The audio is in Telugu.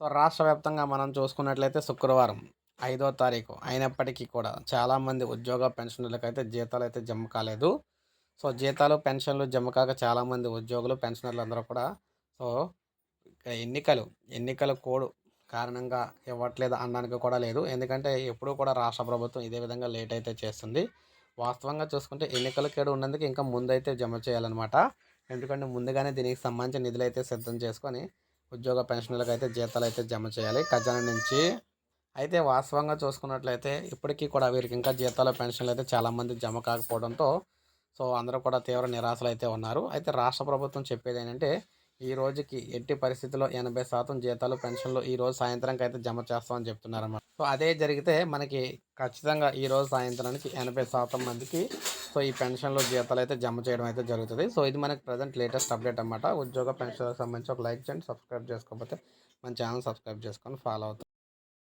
సో రాష్ట్ర వ్యాప్తంగా మనం చూసుకున్నట్లయితే శుక్రవారం ఐదో తారీఖు అయినప్పటికీ కూడా చాలామంది ఉద్యోగ పెన్షనర్లకు అయితే జీతాలు అయితే జమ కాలేదు. సో జీతాలు పెన్షన్లు జమ కాక చాలామంది ఉద్యోగులు పెన్షనర్లు అందరూ కూడా సో ఎన్నికలు ఎన్నికల కోడ్ కారణంగా ఇవ్వట్లేదు అనడానికి కూడా లేదు. ఎందుకంటే ఎప్పుడూ కూడా రాష్ట్ర ప్రభుత్వం ఇదే విధంగా లేట్ అయితే చేస్తుంది. వాస్తవంగా చూసుకుంటే ఎన్నికల కేడు ఉన్నందుకు ఇంకా ముందైతే జమ చేయాలన్నమాట. ఎందుకంటే ముందుగానే దీనికి సంబంధించిన నిధులు అయితే సిద్ధం చేసుకొని ఉద్యోగ పెన్షన్లకు అయితే జీతాలు అయితే జమ చేయాలి. ఖజానా నుంచి అయితే వాస్తవంగా చూసుకున్నట్లయితే ఇప్పటికీ కూడా వీరికి ఇంకా జీతాలు పెన్షన్లు అయితే చాలామంది జమ కాకపోవడంతో సో అందరూ కూడా తీవ్ర నిరాశలు అయితే ఉన్నారు. అయితే రాష్ట్ర ప్రభుత్వం చెప్పేది ఏంటంటే ఈ రోజుకి ఎట్టి పరిస్థితుల్లో ఎనభై శాతం జీతాలు పెన్షన్లు ఈ రోజు సాయంత్రానికి అయితే జమ చేస్తామని చెప్తున్నారన్నమాట. సో అదే జరిగితే మనకి ఖచ్చితంగా ఈ రోజు సాయంత్రానికి ఎనభై శాతం మందికి సో ఈ పెన్షన్లు జీతాలు అయితే జమ చేయడం అయితే జరుగుతుంది. సో ఇది మనకి ప్రజెంట్ లేటెస్ట్ అప్డేట్ అనమాట ఉద్యోగ పెన్షన్లకు సంబంధించి ఒక లైక్ చేయండి సబ్స్క్రైబ్ చేసుకోకపోతే మన ఛానల్ సబ్స్క్రైబ్ చేసుకొని ఫాలో అవుతాం